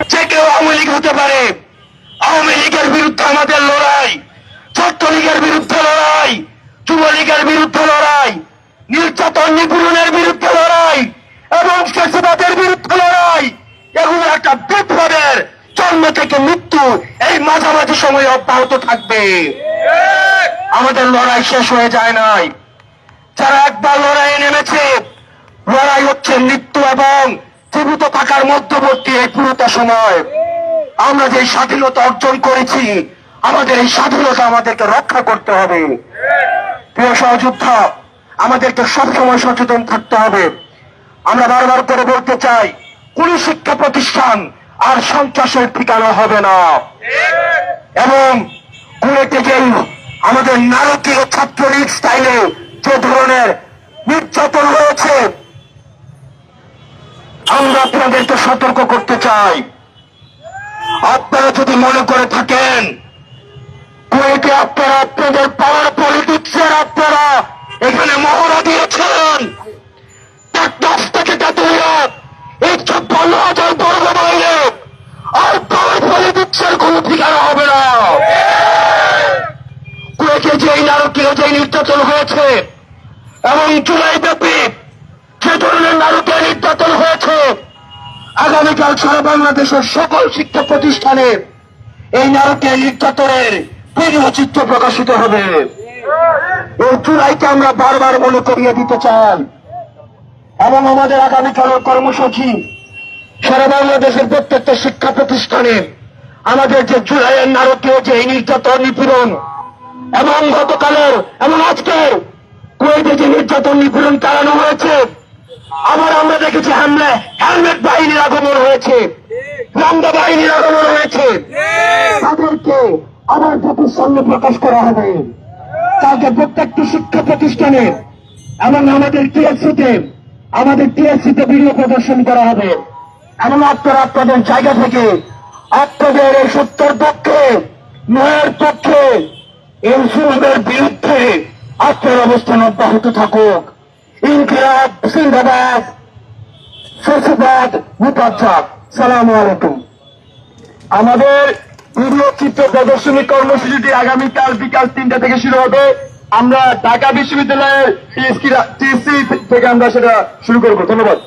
যে কেউ আওয়ামী লীগ হতে পারে আওয়ামী লীগের বিরুদ্ধে আমাদের লড়াই ছাত্রলীগের বিরুদ্ধে লড়াই যুবলীগের বিরুদ্ধে লড়াই নির্যাতন নিপীড়নের বিরুদ্ধে লড়াই এবং ফেসিবাদের বিরুদ্ধে লড়াই এগুলো একটা বিপ্লবের জন্ম থেকে মৃত্যু এই মাঝামাঝি সময় অব্যাহত থাকবে। আমাদের লড়াই শেষ হয়ে যায় নাই। যারা একবার লড়াইয়ে নেমেছে লড়াই হচ্ছে মৃত্যু এবং জীবিত থাকার মধ্যবর্তী এই পুরোটা সময় আমরা যে স্বাধীনতা অর্জন করেছি, আমাদের এই স্বাধীনতা আমাদেরকে রক্ষা করতে হবে। প্রিয় সহযোদ্ধা, আমাদেরকে সবসময় সচেতন থাকতে হবে। আমরা বারবার করে বলতে চাই, কোন শিক্ষা প্রতিষ্ঠান আর সন্ত্রাসের ঠিকানা হবে না। এবং কুয়েতে যে আমাদের নারকীয় ছাত্রলীগ স্টাইলে যে ধরনের নির্যাতন হয়েছে আমরা আপনাদেরকে সতর্ক করতে চাই। আপনারা যদি মনে করে থাকেন কুয়েতে আপনারা আপনাদের পাওয়ার পলিটিক্সের আপনারা এখানে মহড়া দিয়েছেন। দশ থেকে হাজার বর্গ আর পাওয়ার পলিটিক্সের কোনো ঠিকানা হবে না। কুয়েতে যেই নারকীয় যেই নির্যাতন হয়েছে, এবং জুলাই ব্যাপী যে ধরনের নারকীয় নির্যাতন হয়েছে আগামীকাল সারা বাংলাদেশের সকল শিক্ষা প্রতিষ্ঠানে এই নারকীয় নির্যাতনের চিত্র প্রকাশিত হবে। এই জুলাইকে আমরা বারবার মনে করিয়ে দিতে চাই। এবং আমাদের আগামীকালের কর্মসূচি সারা বাংলাদেশের প্রত্যেকটা শিক্ষা প্রতিষ্ঠানে আমাদের যে জুলাইয়ের নারকীয় যে এই নির্যাতন নিপীড়ন এবং গতকালের এবং আজকের কুয়েতে যে নির্যাতন নিপীড়ন চালানো হয়েছে আবার আমরা দেখেছি হামলা হেলমেট বাহিনীর আগমন হয়েছে। রামদা বাহিনীর আগমন হয়েছে। তাদেরকে আবার জাতির সামনে প্রকাশ করা হবে। কালকে প্রত্যেকটি শিক্ষা প্রতিষ্ঠানে এবং আমাদের টিএসসিতে আমাদের টিএসসিতে ভিডিও প্রদর্শন করা হবে। এবং আপনারা আপনাদের জায়গা থেকে আপনাদের এই সত্যের পক্ষে ন্যায়ের পক্ষে এই সুলভের বিরুদ্ধে আপনার অবস্থান অব্যাহত থাকুক। ইনকিলাব মুতাজ্জাব সালাম আলাইকুম। আমাদের ভিডিও চিত্র প্রদর্শনী কর্মসূচিটি আগামীকাল বিকাল তিনটা থেকে শুরু হবে। আমরা ঢাকা বিশ্ববিদ্যালয়ের থেকে আমরা সেটা শুরু করব। ধন্যবাদ।